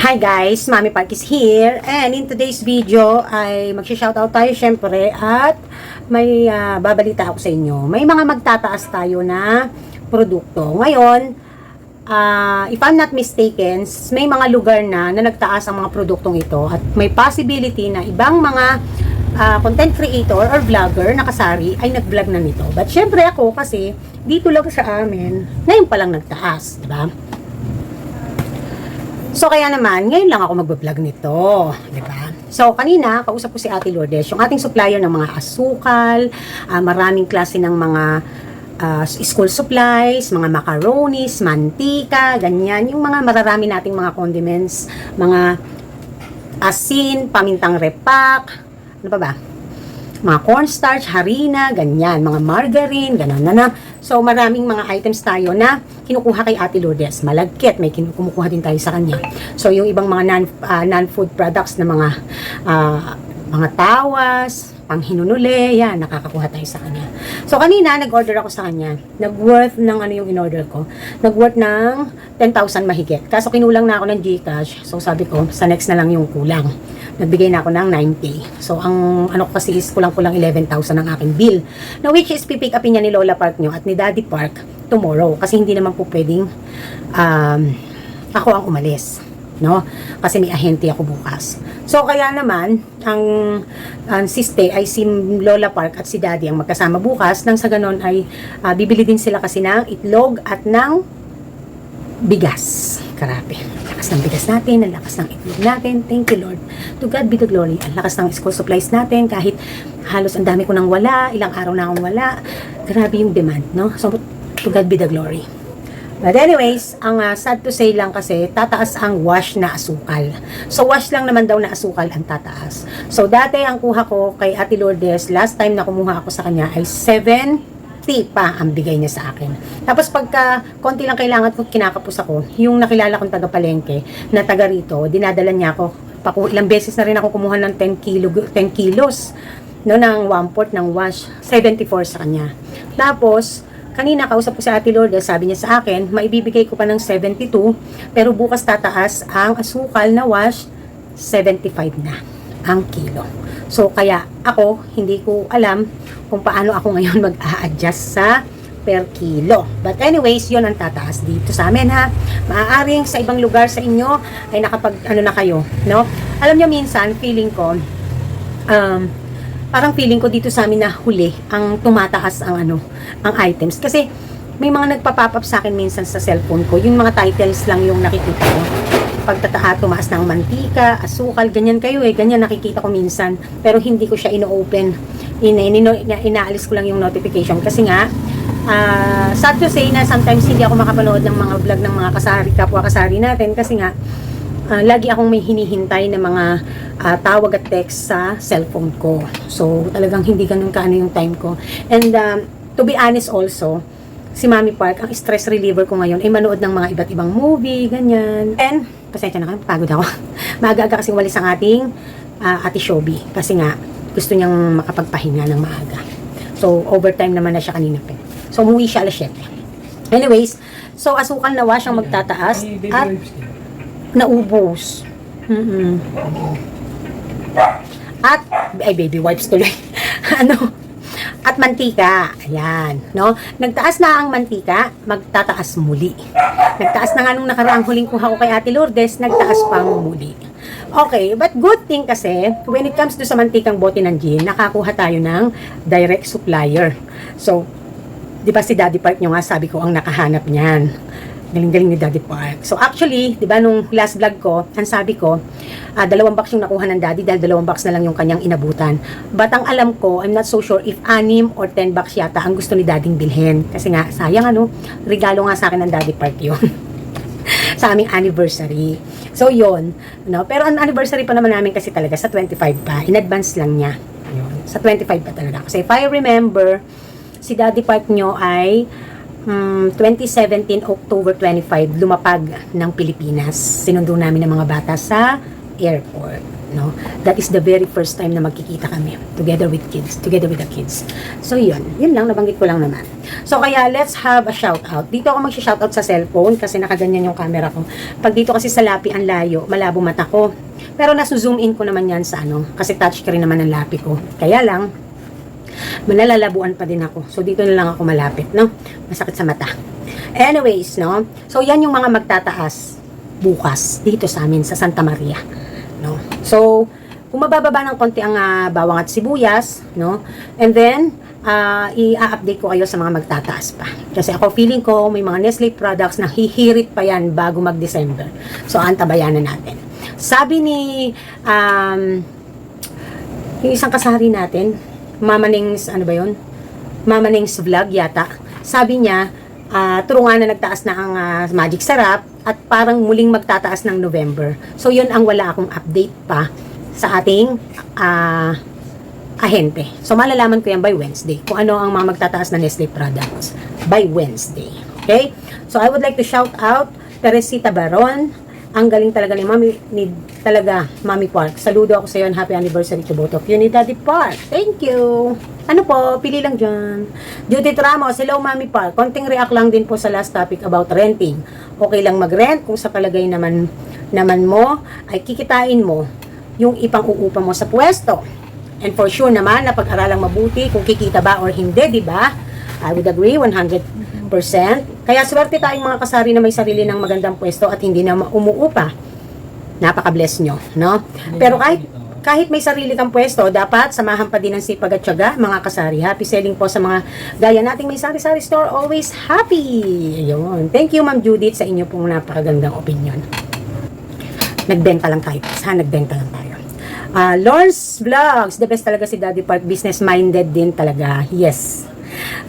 Hi guys, Mami Park is here and in today's video ay magsha-shoutout tayo syempre at may ah, babalita ako sa inyo. May mga magtataas tayo na produkto. Ngayon, ah, if I'm not mistaken, may mga lugar na na nagtaas ang mga produktong ito at may possibility na ibang mga ah, content creator or vlogger na kasari ay nag-vlog na nito. But syempre ako kasi dito lang sa amin, ngayon pa lang nagtaas, di ba? So kaya naman, ngayon lang ako magbablog nito, di ba? So kanina, kausap ko si Ate Lourdes, yung ating supplier ng mga asukal, ah, maraming klase ng mga ah, school supplies, mga macaronis, mantika, ganyan, yung mga mararami nating mga condiments, mga asin, pamintang repak, ano pa ba? Mga cornstarch, harina, ganyan, mga margarine, ganun na na. So, maraming mga items tayo na kinukuha kay Ate Lourdes. Malagkit, may kumukuha din tayo sa kanya. So, yung ibang mga non, ah, non-food products na mga ah, mga tawas, panghinunuli, yan, nakakakuha tayo sa kanya. So, kanina, nag-order ako sa kanya. Nag-worth ng ano yung in-order ko. Nag-worth ng 10,000 mahigit. Kaso kinulang na ako ng Gcash. So, sabi ko, sa next na lang yung kulang. Nagbigay na ako ng 9K. So, ang ano ko kasi is kulang-kulang 11,000 ang aking bill. Na which is pipick upin niya ni Lola Park nyo at ni Daddy Park tomorrow. Kasi hindi naman po pwedeng um, ako ang umalis. No? Kasi may ahente ako bukas. So, kaya naman, ang, ang siste ay si Lola Park at si Daddy ang magkasama bukas. Nang sa ganon ay ah, bibili din sila kasi ng itlog at ng bigas. Karape. Lakas ng bigas natin, ang lakas ng itlog natin. Thank you, Lord. To God be the glory. Ang lakas ng school supplies natin, kahit halos ang dami ko nang wala, ilang araw na akong wala. Grabe yung demand, no? So, to God be the glory. But anyways, ang ah, sad to say lang kasi, tataas ang wash na asukal. So, wash lang naman daw na asukal ang tataas. So, dati ang kuha ko kay Ate Lourdes, last time na kumuha ako sa kanya ay 7 pa ang bigay niya sa akin. Tapos pagka konti lang kailangan ko kinakapos ako, yung nakilala kong taga Palengke na taga rito, dinadala niya ako. Paku, ilang beses na rin ako kumuha ng 10 kilo 10 kilos no ng 1 port ng wash 74 sa kanya. Tapos kanina kausap ko si Ate Lourdes, sabi niya sa akin, maibibigay ko pa ng 72, pero bukas tataas ang asukal na wash 75 na ang kilo. So, kaya ako, hindi ko alam kung paano ako ngayon mag-a-adjust sa per kilo. But anyways, yon ang tataas dito sa amin ha. Maaaring sa ibang lugar sa inyo ay nakapag ano na kayo, no? Alam niyo minsan, feeling ko, um, parang feeling ko dito sa amin na huli ang tumataas ang ano, ang items. Kasi may mga nagpa-pop sa akin minsan sa cellphone ko, yung mga titles lang yung nakikita ko. Pagtataha, tumaas ng mantika, asukal, ganyan kayo eh, ganyan nakikita ko minsan. Pero hindi ko siya ino-open. Ina, ina, ina- inaalis ko lang yung notification. Kasi nga, ah, sad to say na sometimes hindi ako makapanood ng mga vlog ng mga kasari, kapwa kasari natin. Kasi nga, Ah, lagi akong may hinihintay na mga ah, tawag at text sa cellphone ko. So, talagang hindi ganun kaano yung time ko. And um, to be honest also, si Mami Park, ang stress reliever ko ngayon ay manood ng mga iba't ibang movie, ganyan. And, pasensya na kayo, pagod ako. Maaga-aga kasing walis ang ating ah, ate Shobi. Kasi nga, gusto niyang makapagpahinga ng maaga. So, overtime naman na siya kanina pa. So, umuwi siya alas 7. Anyways, so asukal na wash ang magtataas at naubos. mm At, ay baby wipes tuloy. ano? At mantika. Ayan. No? Nagtaas na ang mantika, magtataas muli. Nagtaas na nga nung nakaraang huling kuha ko kay Ate Lourdes, nagtaas pang muli. Okay, but good thing kasi, when it comes to sa mantikang bote ng gin, nakakuha tayo ng direct supplier. So, di ba si Daddy Park nyo nga, sabi ko, ang nakahanap niyan. Galing-galing ni Daddy Park. So actually, di ba nung last vlog ko, ang sabi ko, ah, dalawang box yung nakuha ng Daddy dahil dalawang box na lang yung kanyang inabutan. But ang alam ko, I'm not so sure if anim or 10 box yata ang gusto ni Daddyng bilhin. Kasi nga, sayang ano, regalo nga sa akin ng Daddy Park yun. sa aming anniversary. So, yon no? Pero ang anniversary pa naman namin kasi talaga sa 25 pa. In advance lang niya. Yun. Sa 25 pa talaga. Kasi if I remember, si Daddy Park nyo ay mm, 2017 October 25 lumapag ng Pilipinas. Sinundo namin ng mga bata sa airport. No? That is the very first time na magkikita kami together with kids, together with the kids. So yun, yun lang, nabanggit ko lang naman. So kaya let's have a shout out. Dito ako mag-shout out sa cellphone kasi nakaganyan yung camera ko. Pag dito kasi sa lapi ang layo, malabo mata ko. Pero nasu-zoom in ko naman yan sa ano, kasi touchscreen naman ang lapi ko. Kaya lang, manalalabuan pa din ako. So, dito na lang ako malapit, no? Masakit sa mata. Anyways, no? So, yan yung mga magtataas bukas dito sa amin sa Santa Maria, no? So, kung mabababa ng konti ang ah, bawang at sibuyas, no? And then, ah, i-update ko kayo sa mga magtataas pa. Kasi ako feeling ko may mga Nestle products na hihirit pa yan bago mag-December. So, antabayanan natin. Sabi ni um, yung isang kasari natin, Mama Ning's, ano ba yun? Mama Ning's vlog yata. Sabi niya, ah turungan na nagtaas na ang ah, Magic Sarap at parang muling magtataas ng November. So, yun ang wala akong update pa sa ating ah, ahente. So, malalaman ko yan by Wednesday kung ano ang mga magtataas na Nestle products by Wednesday. Okay? So, I would like to shout out Teresita Baron, ang galing talaga ni Mami, ni talaga, Mami Park. Saludo ako sa iyo happy anniversary to both of you ni Daddy Park. Thank you. Ano po, pili lang dyan. Judith Ramos, hello Mami Park. Konting react lang din po sa last topic about renting. Okay lang mag-rent kung sa palagay naman, naman mo ay kikitain mo yung ipang-uupa mo sa pwesto. And for sure naman, na pag-aralang mabuti kung kikita ba or hindi, di ba? I would agree 100%. Kaya swerte tayong mga kasari na may sarili ng magandang pwesto at hindi na umuupa. Napaka-bless nyo, no? Pero kahit kahit may sarili kang pwesto, dapat samahan pa din ng sipag at tiyaga, mga kasari. Happy selling po sa mga gaya nating may sari-sari store. Always happy! Ayun. Thank you, Ma'am Judith, sa inyo pong napakagandang opinion. Nagbenta lang tayo. Sana nagbenta lang tayo. Ah, Lawrence Vlogs, the best talaga si Daddy Park. Business-minded din talaga. Yes.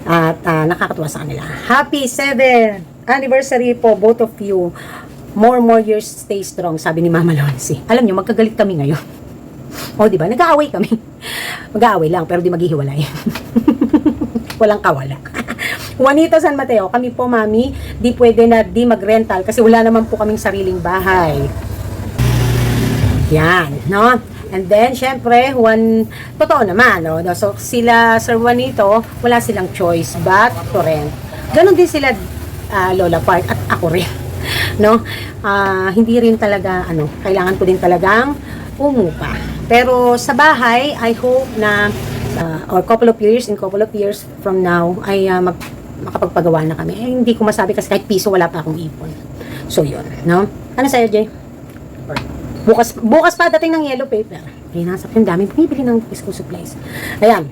At ah, nakakatuwa sa kanila. Happy 7th anniversary po, both of you. More, more years, stay strong, sabi ni Mama Lonsi. Alam nyo, magkagalit kami ngayon. O, di ba? Nag-aaway kami. Mag-aaway lang, pero di maghihiwalay. Walang kawala. Juanito San Mateo, kami po, Mami, di pwede na di mag-rental kasi wala naman po kaming sariling bahay. Yan, no? And then, syempre, Juan, totoo naman, no? So, sila, Sir Juanito, wala silang choice but to rent. Ganon din sila, ah, Lola Park, at ako rin. No? Ah, hindi rin talaga, ano, kailangan ko din talagang umupa. Pero sa bahay, I hope na, ah, or couple of years, in couple of years from now, ay ah, mag, makapagpagawa na kami. Eh, hindi ko masabi kasi kahit piso wala pa akong ipon. So, yun, no? Ano sa'yo, Jay? Bukas, bukas pa dating ng yellow paper. Ay, nasa yung dami bumibili ng school supplies. Ayan.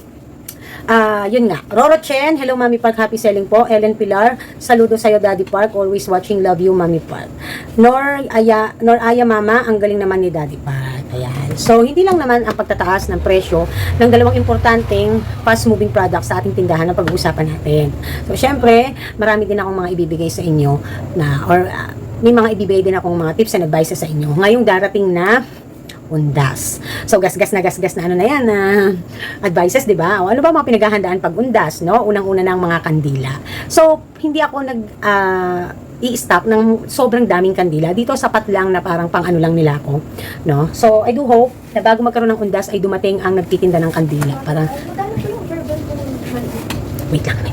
Ah, yun nga. Roro Chen, hello Mami Park, happy selling po. Ellen Pilar, saludo sa'yo Daddy Park, always watching, love you Mami Park. Nor Aya, Nor Aya Mama, ang galing naman ni Daddy Park. Ayan. So, hindi lang naman ang pagtataas ng presyo ng dalawang importanteng fast-moving products sa ating tindahan na pag-uusapan natin. So, syempre, marami din akong mga ibibigay sa inyo na, or ah, may mga ibibigay din akong mga tips and advices sa inyo. Ngayong darating na undas. So, gasgas na gasgas na ano na yan, na advices, di ba? O, ano ba mga pinaghahandaan pag undas, no? Unang-una ng mga kandila. So, hindi ako nag, ah, i-stop ng sobrang daming kandila. Dito, sapat lang na parang pang ano lang nila ako, no? So, I do hope na bago magkaroon ng undas ay dumating ang nagtitinda ng kandila. Para, wait lang.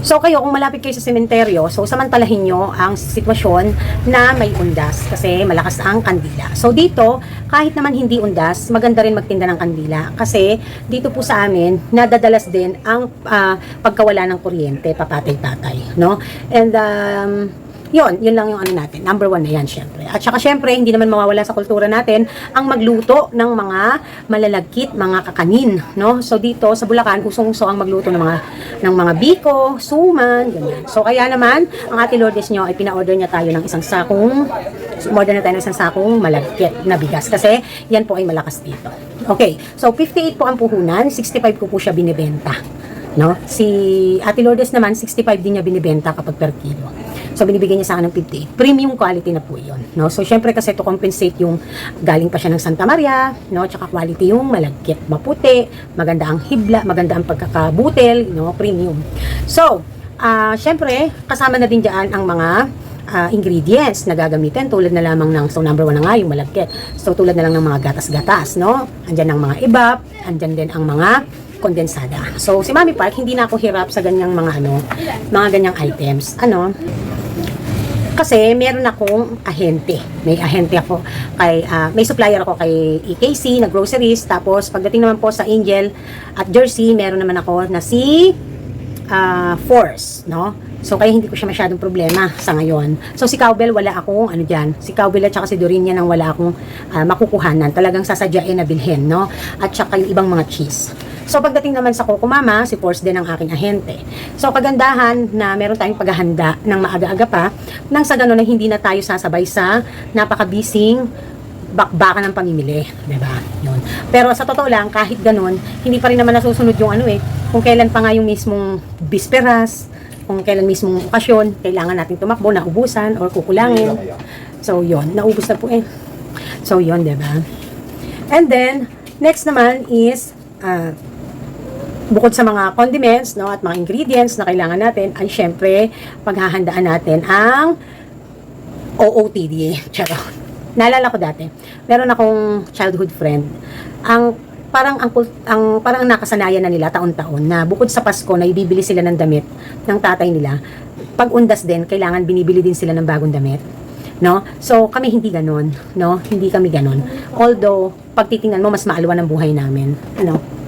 So kayo, kung malapit kayo sa sementeryo, so samantalahin nyo ang sitwasyon na may undas kasi malakas ang kandila. So dito, kahit naman hindi undas, maganda rin magtinda ng kandila kasi dito po sa amin, nadadalas din ang ah, pagkawala ng kuryente, papatay-tatay, no? And um, yun, yun lang yung ano natin. Number one na yan, syempre. At saka syempre, hindi naman mawawala sa kultura natin ang magluto ng mga malalagkit, mga kakanin, no? So dito sa Bulacan, usong-uso ang magluto ng mga ng mga biko, suman, ganyan. So kaya naman, ang Ate Lourdes nyo ay pina-order niya tayo ng isang sakong order na tayo ng isang sakong malagkit na bigas kasi yan po ay malakas dito. Okay, so 58 po ang puhunan, 65 ko po siya binibenta. No? Si Ate Lourdes naman, 65 din niya binibenta kapag per kilo. So, binibigyan niya sa akin ng 58. Premium quality na po yun. No? So, syempre kasi to compensate yung galing pa siya ng Santa Maria, no? Tsaka quality yung malagkit, maputi, maganda ang hibla, maganda ang pagkakabutel, no? Premium. So, ah syempre, kasama na din dyan ang mga ah, ingredients na gagamitin tulad na lamang ng so number one na nga yung malagkit so tulad na lang ng mga gatas-gatas no andyan ang mga ibap andyan din ang mga kondensada so si Mami Park hindi na ako hirap sa ganyang mga ano mga ganyang items ano kasi meron akong ahente. May ahente ako kay ah, may supplier ako kay EKC na groceries tapos pagdating naman po sa Angel at Jersey, meron naman ako na si ah, Force, no? So kaya hindi ko siya masyadong problema sa ngayon. So si Cowbell wala akong ano diyan. Si Cowbell at saka si Dorian ang wala akong ah, makukuhanan. Talagang sasadyain na bilhin, no? At saka yung ibang mga cheese. So pagdating naman sa Coco Mama, si Force din ang aking ahente. So kagandahan na meron tayong paghahanda ng maaga-aga pa nang sa ganun na hindi na tayo sasabay sa napaka-busing bakbakan ng pamimili, 'di ba? Yun. Pero sa totoo lang, kahit ganun, hindi pa rin naman nasusunod yung ano eh, kung kailan pa nga yung mismong bisperas, kung kailan mismong okasyon, kailangan natin tumakbo, naubusan or kukulangin. So, yun, naubos na po eh. So, yun, 'di ba? And then, next naman is ah, bukod sa mga condiments no at mga ingredients na kailangan natin ay syempre paghahandaan natin ang OOTD. Charot. Naalala ko dati, meron akong childhood friend. Ang parang ang, ang parang ang nakasanayan na nila taon-taon na bukod sa Pasko na ibibili sila ng damit ng tatay nila, pag undas din kailangan binibili din sila ng bagong damit. No? So kami hindi ganon, no? Hindi kami ganon. Although pag titingnan mo mas maalwan ang buhay namin. Ano?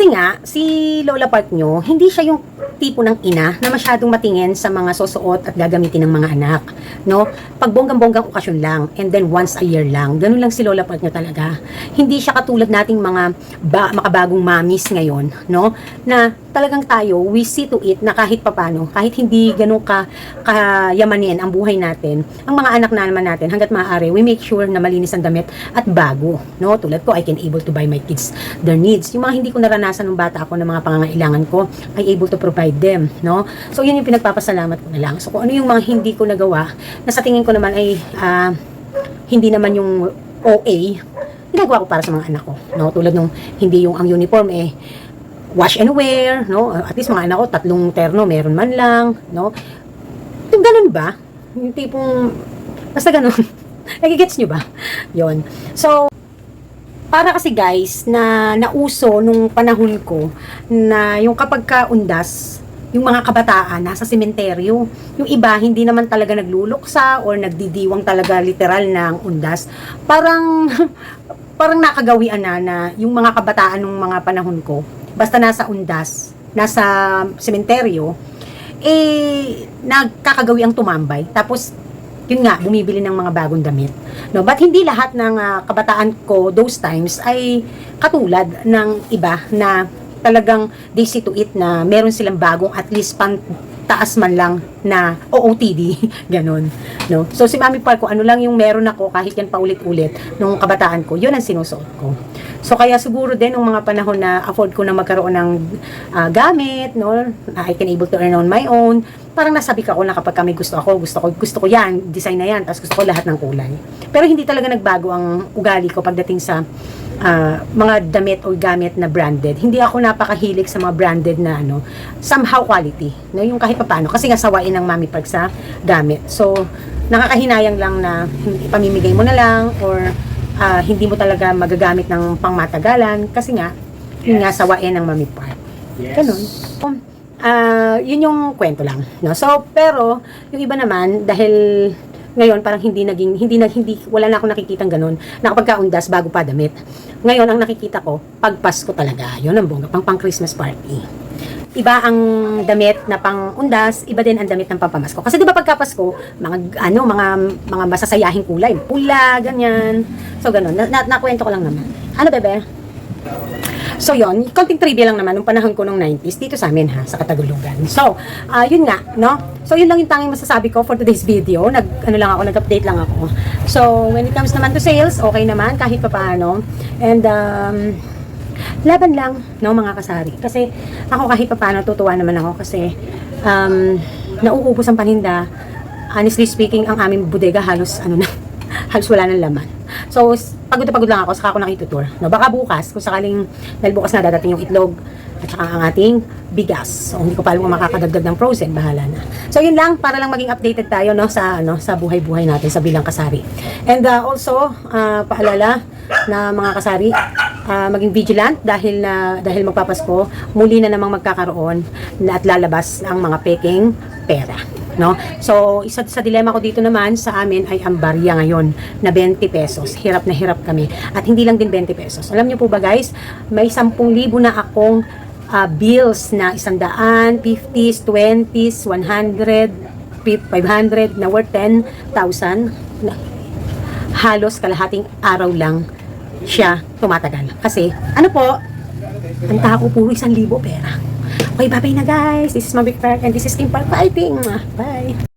Kasi nga, si Lola Park nyo, hindi siya yung tipo ng ina na masyadong matingin sa mga susuot at gagamitin ng mga anak. No? Pag bonggang-bonggang okasyon lang, and then once a year lang, ganun lang si Lola Park nyo talaga. Hindi siya katulad nating mga ba, makabagong mamis ngayon, no? Na talagang tayo, we see to it na kahit papano, kahit hindi ganun ka kayamanin ang buhay natin, ang mga anak na naman natin, hanggat maaari, we make sure na malinis ang damit at bago, no? Tulad ko, I can able to buy my kids their needs. Yung mga hindi ko naranasan nung bata ako ng mga pangangailangan ko, I able to provide them, no? So, yun yung pinagpapasalamat ko na lang. So, kung ano yung mga hindi ko nagawa, na sa tingin ko naman ay ah, hindi naman yung OA, ginagawa ko para sa mga anak ko, no? Tulad nung hindi yung ang uniform eh, wash and wear, no? At least mga anak ko, tatlong terno, meron man lang, no? Yung ganun ba? Yung tipong, basta ganun. Nagigets nyo ba? yon So, para kasi guys, na nauso nung panahon ko, na yung kapag kaundas, yung mga kabataan nasa sementeryo. Yung iba, hindi naman talaga nagluluksa or nagdidiwang talaga literal ng undas. Parang, parang nakagawian na na yung mga kabataan nung mga panahon ko, basta nasa undas, nasa sementeryo, eh, nagkakagawi ang tumambay. Tapos, yun nga, bumibili ng mga bagong damit. No, but hindi lahat ng ah, kabataan ko those times ay katulad ng iba na talagang they see to it na meron silang bagong at least pang taas man lang na OOTD, ganun. No? So si Mami Park, kung ano lang yung meron ako, kahit yan paulit-ulit, nung kabataan ko, yun ang sinusuot ko. So kaya siguro din nung mga panahon na afford ko na magkaroon ng ah, gamit, no, I can able to earn on my own, parang nasabi ka ko na kapag kami gusto ako, gusto ko, gusto ko yan, design na yan, tapos gusto ko lahat ng kulay. Pero hindi talaga nagbago ang ugali ko pagdating sa ah, mga damit o gamit na branded. Hindi ako napakahilig sa mga branded na ano, somehow quality, no, yung kahit papaano, kasi nga sawain ng Mami Park sa gamit. So, nakakahinayang lang na ipamimigay mo na lang or ah, hindi mo talaga magagamit ng pangmatagalan kasi nga, yun nga sawain ng Mami Park. Ganun. Ah, yun yung kwento lang, no? So, pero yung iba naman dahil ngayon parang hindi naging hindi na hindi wala na akong nakikitang ganun. Nakapagkaundas bago pa damit. Ngayon ang nakikita ko pag Pasko talaga. Yun ang bongga pang pang Christmas party. Iba ang damit na pang undas, iba din ang damit ng pampamasko. Kasi 'di ba pagka Pasko, mga ano, mga mga masasayahing kulay, pula, ganyan. So ganun, na, na, nakwento ko lang naman. Ano bebe? So yon, konting trivia lang naman nung panahon ko nung 90s dito sa amin ha, sa Katagulugan. So, ah yun nga, no? So yun lang yung tanging masasabi ko for today's video. Nag ano lang ako, nag-update lang ako. So, when it comes naman to sales, okay naman kahit papaano. And um laban lang, no, mga kasari. Kasi ako kahit papaano tutuwa naman ako kasi um nauubos ang paninda. Honestly speaking, ang aming bodega halos ano na, halos wala ng laman. So, pagod na pagod lang ako, saka ako nakitutour. No, baka bukas, kung sakaling, dahil bukas na dadating yung itlog, at saka ang ating bigas. So, hindi ko pa alam kung makakadagdag ng frozen, bahala na. So, yun lang, para lang maging updated tayo, no, sa, ano, sa buhay-buhay natin sa bilang kasari. And uh, also, uh, paalala na mga kasari, uh, maging vigilant dahil na dahil magpapasko, muli na namang magkakaroon at lalabas ang mga peking pera. No? So, isa sa dilema ko dito naman sa amin ay ang barya ngayon na 20 pesos. Hirap na hirap kami. At hindi lang din 20 pesos. Alam niyo po ba guys, may 10,000 na akong ah, bills na 100, 50s, 20s, 100, 500 na worth 10,000 na halos kalahating araw lang siya tumatagal. Kasi, ano po, ang tao puro isang libo pera. Bye-bye na guys. This is Mabik Park and this is Team Park Fighting. Bye!